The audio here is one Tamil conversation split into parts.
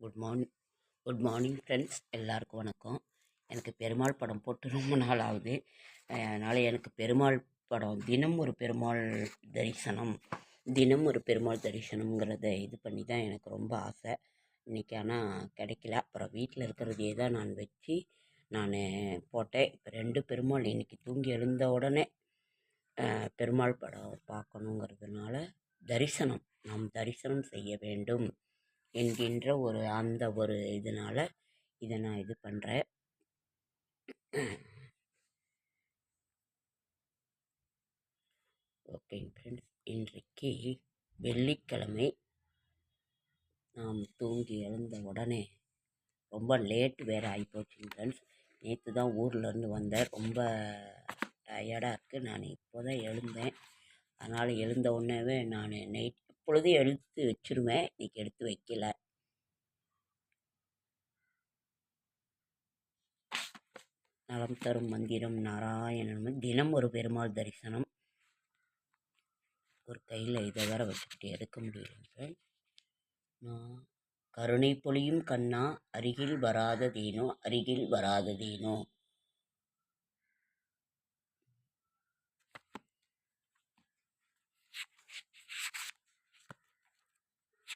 Good morning good morning friends எல்லாருக்கும் வணக்கம். எனக்கு பெருமாள் படம் போட்டு ரொம்ப நாள் ஆகுது அதனால் எனக்கு பெருமாள் படம் தினம் ஒரு பெருமாள் தரிசனம் தினம் ஒரு பெருமாள் தரிசனம்ங்கிறத இது பண்ணி தான் எனக்கு ரொம்ப ஆசை. இன்றைக்கி ஆனால் கிடைக்கல. அப்புறம் வீட்டில் இருக்கிறதையே தான் நான் வச்சு நான் போட்டேன். இப்போ ரெண்டு பெருமாள் இன்றைக்கி தூங்கி எழுந்த உடனே பெருமாள் படம் பார்க்கணுங்கிறதுனால தரிசனம். நாம் தரிசனம் செய்ய வேண்டும். என்கின்ற ஒரு அந்த ஒரு இதனால் இதை நான் இது பண்ணுறேன் ஓகேங்க ஃப்ரெண்ட்ஸ் இன்றைக்கு வெள்ளிக்கிழமை. நாம் தூங்கி எழுந்த உடனே ரொம்ப லேட் வேறு ஆகிப்போச்சுங்க ஃப்ரெண்ட்ஸ் நேற்று தான் ஊர்லேருந்து வந்தேன். ரொம்ப டயர்டாக இருக்குது நான் இப்போ தான் எழுந்தேன். அதனால் எழுந்த உடனேவே நான் நைட் எப்பொழுதும் எடுத்து வச்சிருவேன். இன்றைக்கி எடுத்து வைக்கல. நலம் தரும் மந்திரம் நாராயணன். தினம் ஒரு பெருமாள் தரிசனம். ஒரு கையில் இதை வேற வச்சுக்கிட்டு எடுக்க முடியல நான் கருணை பொழியும் கண்ணா அருகில் வராததேனோ அருகில் வராததேனோ.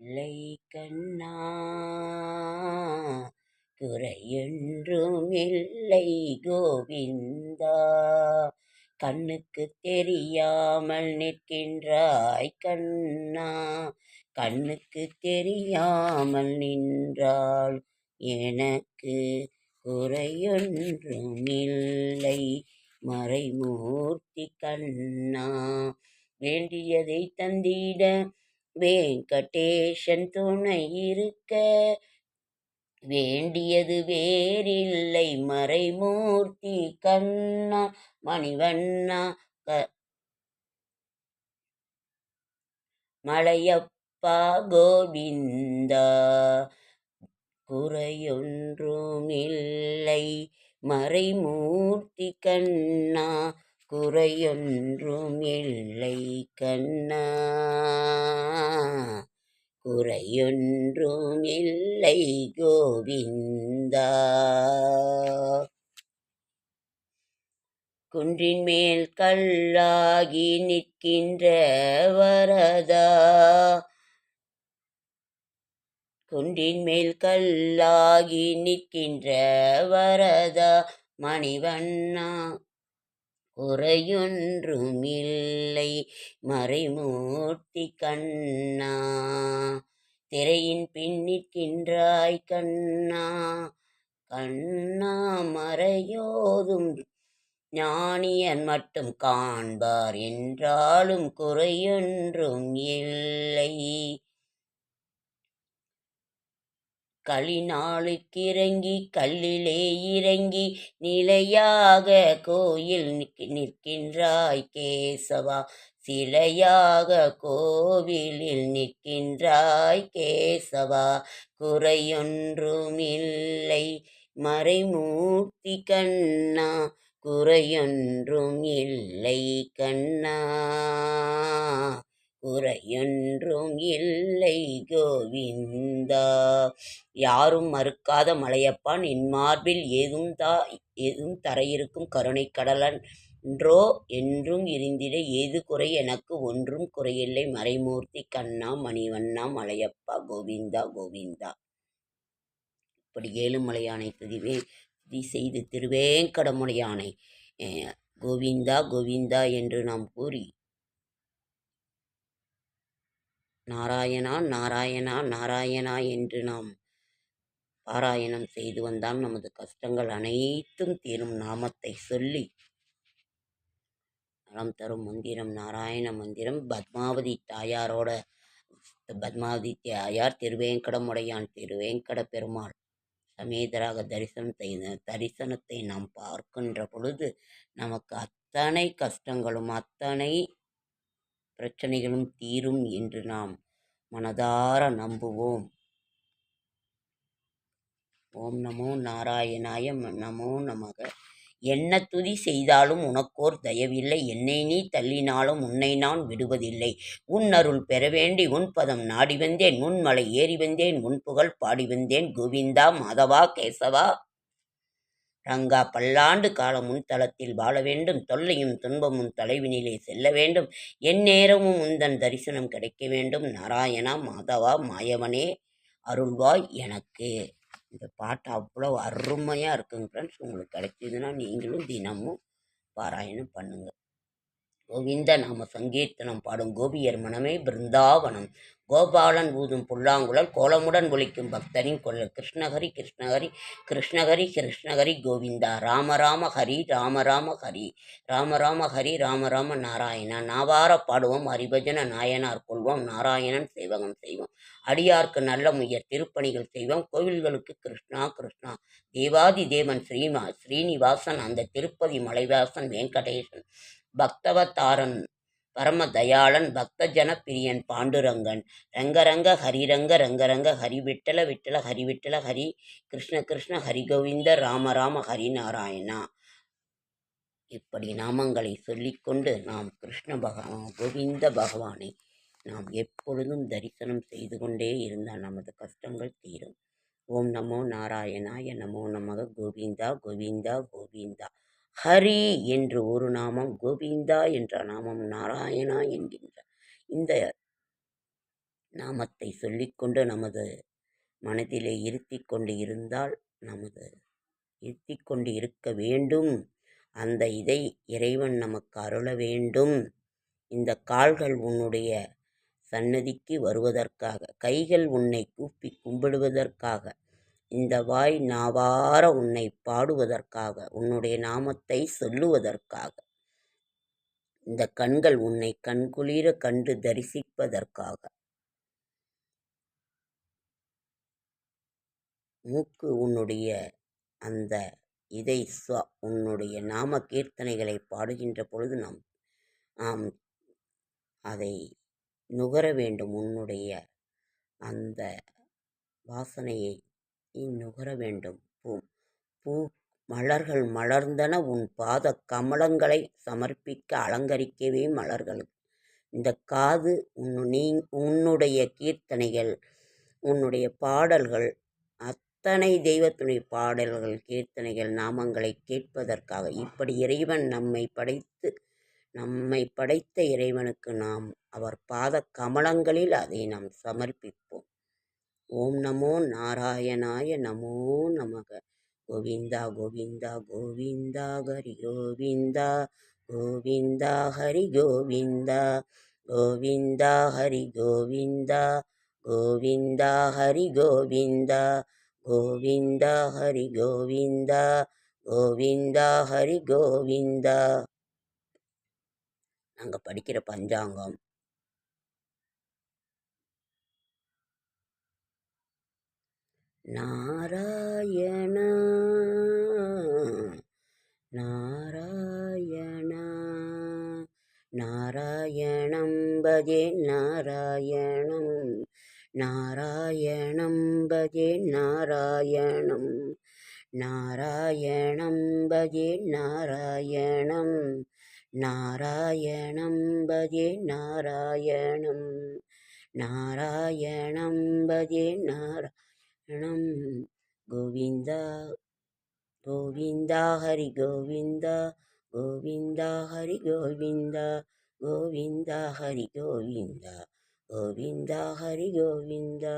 இல்லை கண்ணா குறையென்றும் இல்லை கோவிந்தா. கண்ணுக்கு தெரியாமல் நிற்கின்றாய் கண்ணா கண்ணுக்கு தெரியாமல் நின்றால் எனக்கு குறையொன்றும் இல்லை மறைமூர்த்தி கண்ணா வேண்டியதை தந்திட வெங்கடேஷன் துணை இருக்க வேண்டியது வேறில்லை மறைமூர்த்தி கண்ணா மணிவண்ணா க மலையப்பா கோவிந்தா குறையொன்றும் இல்லை மறைமூர்த்தி கண்ணா குறையொன்றும் இல்லை கண்ணா. குறையொன்றும் இல்லை கோவிந்தா. குன்றின் மேல் கல்லாகி நிற்கின்ற வரதா. குன்றின் மேல் கல்லாகி நிற்கின்ற வரதா. மணிவண்ணா குறையொன்றும் இல்லை மறைமூர்த்தி கண்ணா திரையின் பின்னிற்கின்றாய் கண்ணா கண்ணா மறையோதும் ஞானியன் மட்டும் காண்பார் என்றாலும் குறையொன்றும் இல்லை களிநாளுக்கு இறங்கி கல்லிலே இறங்கி நிலையாக கோயில் நிற்கின்றாய் கேசவா. சிலையாக கோவிலில் நிற்கின்றாய் கேசவா. குறையொன்றும் இல்லை மறைமூர்த்தி கண்ணா. குறையொன்றும் இல்லை கண்ணா. குறையொன்றும் இல்லை கோவிந்தா. யாரும் மறுக்காத மலையப்பான் என் மார்பில் ஏதும் தா ஏதும் தரையிருக்கும் கருணை கடலன் என்றோ என்றும் இருந்திட ஏது குறை? எனக்கு ஒன்றும் குறையில்லை மறைமூர்த்தி கண்ணா மணிவண்ணா மலையப்பா கோவிந்தா கோவிந்தா. இப்படி ஏழுமலையானை துதிவே துதி செய்து திருவேங்கடமுடையானை கோவிந்தா கோவிந்தா என்று நாம் கூறி நாராயணா நாராயணா நாராயணா என்று நாம் பாராயணம் செய்து வந்தால் நமது கஷ்டங்கள் அனைத்தும் தீரும் நாமத்தை சொல்லி நலம் தரும் மந்திரம் நாராயண மந்திரம். பத்மாவதி தாயாரோட பத்மாவதி தாயார் திருவேங்கடமுடையான் திருவேங்கட பெருமாள் சமேதராக தரிசனம் செய்த தரிசனத்தை நாம் பார்க்கின்ற பொழுது நமக்கு அத்தனை கஷ்டங்களும் அத்தனை பிரச்சனைகளும் தீரும் என்று நாம் மனதார நம்புவோம். ஓம் நமோ நாராயணாய நமோ நமக. என்ன துதி செய்தாலும் உனக்கோர் தயவில்லை. என்னை நீ தள்ளினாலும் உன்னை நான் விடுவதில்லை. உன் அருள் பெற வேண்டி உன் பதம் நாடி வந்தேன். உன் மலை ஏறி வந்தேன். உன் புகழ் பாடி வந்தேன். கோவிந்தா மாதவா கேசவா. ரங்கா பல்லாண்டு காலம் உன் தளத்தில் வாழ வேண்டும். தொல்லையும் துன்பமும் தொலைவினிலே செல்ல வேண்டும். எந்நேரமும் உந்தன் தரிசனம் கிடைக்க வேண்டும். நாராயணா மாதவா மாயவனே அருள்வாய் எனக்கு. இந்த பாட்டு அவ்வளோ அருமையாக இருக்குங்க ஃப்ரெண்ட்ஸ் உங்களுக்கு கிடைச்சதுன்னா நீங்களும் தினமும் பாராயணம் பண்ணுங்கள் கோவிந்த நாம சங்கீர்த்தனம் பாடும் கோபியர் மனமே பிருந்தாவனம். கோபாலன் ஊதும் புல்லாங்குழல் கோலமுடன் ஒழிக்கும் பக்தரின் கொள்ளல். கிருஷ்ணஹரி கிருஷ்ணஹரி கிருஷ்ணஹரி கிருஷ்ணஹரி கோவிந்தா. ராம ராம ஹரி ராம ராம ஹரி. ராம ராம ஹரி ராம ராம நாராயணா. நாவார பாடுவோம் ஹரிபஜன நாயனார் கொள்வோம் நாராயணன் சேவகம் செய்வோம். அடியார்க்கு நல்ல முயற் திருப்பணிகள் செய்வோம். கோவில்களுக்கு கிருஷ்ணா கிருஷ்ணா. தேவாதி தேவன் ஸ்ரீமா ஸ்ரீனிவாசன் அந்த திருப்பதி மலைவாசன் வெங்கடேசன். பக்தவதாரன் பரம தயாளன் பக்தஜன பிரியன் பாண்டுரங்கன் ரங்கரங்க ஹரிரங்க ரங்கரங்க ஹரி விட்டல விட்டல ஹரி விட்டல ஹரி கிருஷ்ண கிருஷ்ண ஹரிகோவிந்த ராம ராம ஹரி நாராயணா இப்படி நாமங்களை சொல்லிக்கொண்டு நாம் கிருஷ்ண பகவான் கோவிந்த பகவானை நாம் எப்பொழுதும் தரிசனம் செய்து கொண்டே இருந்தால் நமது கஷ்டங்கள் தீரும். ஓம் நமோ நாராயணாய நமோ நமக கோவிந்தா கோவிந்தா கோவிந்தா. ஹரி என்று ஒரு நாமம் கோவிந்தா என்ற நாமம் நாராயணா என்கின்ற இந்த நாமத்தை சொல்லிக்கொண்டு நமது மனதிலே இருத்தி கொண்டு இருந்தால் நமது இருத்தி கொண்டு இருக்க வேண்டும். அந்த இதை இறைவன் நமக்கு அருள வேண்டும். இந்த கால்கள் உன்னுடைய சன்னதிக்கு வருவதற்காக கைகள் உன்னை கூப்பி கும்பிடுவதற்காக இந்த வாய் நாவார உன்னை பாடுவதற்காக உன்னுடைய நாமத்தை சொல்லுவதற்காக. இந்த கண்கள் உன்னை கண்குளிர கண்டு தரிசிப்பதற்காக. மூக்கு உன்னுடைய அந்த இதை ஸ்வ உன்னுடைய நாம கீர்த்தனைகளை பாடுகின்ற பொழுது நாம் நாம் அதை நுகர வேண்டும். உன்னுடைய அந்த வாசனையை நீ நுகர வேண்டும். பூ பூ மலர்கள் மலர்ந்தன உன் பாத கமலங்களை சமர்ப்பிக்க அலங்கரிக்கவே மலர்கள். இந்த காது உன் நீ உன்னுடைய கீர்த்தனைகள் உன்னுடைய பாடல்கள் அத்தனை தெய்வத்துடைய பாடல்கள் கீர்த்தனைகள் நாமங்களை கேட்பதற்காக. இப்படி இறைவன் நம்மை படைத்து நம்மை படைத்த இறைவனுக்கு நாம் அவர் பாத கமலங்களில் அதை நாம் சமர்ப்பிப்போம். ஓம் நமோ நாராயணாய நமோ நமக. கோவிந்தா கோவிந்தா கோவிந்தா ஹரி கோவிந்தா. கோவிந்தா ஹரி கோவிந்தா. கோவிந்தா ஹரி கோவிந்தா. கோவிந்தா ஹரி கோவிந்தா. கோவிந்தா ஹரி கோவிந்தா. கோவிந்தா ஹரி கோவிந்தா. நாங்கள் படிக்கிற பஞ்சாங்கம் நாராயண. நாராயண. நாராயணம் பஜே நாராயணம். நாராயணம் பஜே நாராயணம். நாராயணம் பஜே நாராயணம். நாராயணம் பஜே நாராயணம். நாராயணம் பஜே நாராயணம் Govinda Govinda Hari Govinda Govinda Hari Govinda Govinda Hari Govinda Govinda Hari Govinda.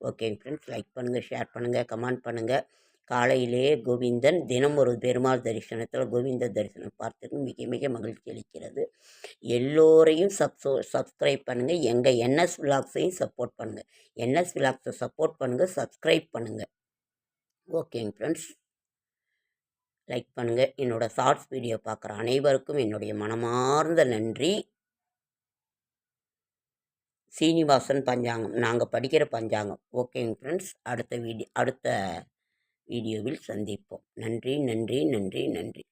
Okay friends like பண்ணுங்கள் ஷேர் பண்ணுங்கள் கமெண்ட் பண்ணுங்கள் காலையிலேயே கோவிந்தன் தினம் ஒரு பெருமாள் தரிசனத்தில் கோவிந்த தரிசனம் பார்த்தது மிக மிக மகிழ்ச்சி அளிக்கிறது. எல்லோரையும் சப்ஸோ சப்ஸ்கிரைப் பண்ணுங்கள் எங்கள் என்எஸ் விலாக்ஸையும் சப்போர்ட் பண்ணுங்கள் என்எஸ் விலாக்ஸை சப்போர்ட் பண்ணுங்கள் சப்ஸ்கிரைப் பண்ணுங்கள் ஓகேங்க ஃப்ரெண்ட்ஸ் லைக் பண்ணுங்கள் என்னோடய ஷார்ட்ஸ் வீடியோ பார்க்குற அனைவருக்கும் என்னுடைய மனமார்ந்த நன்றி. சீனிவாசன் பஞ்சாங்கம். நாங்கள் படிக்கிற பஞ்சாங்கம். ஓகேங்க ஃப்ரெண்ட்ஸ் அடுத்த வீடியோ அடுத்த வீடியோவில் சந்திப்போம். நன்றி நன்றி நன்றி நன்றி.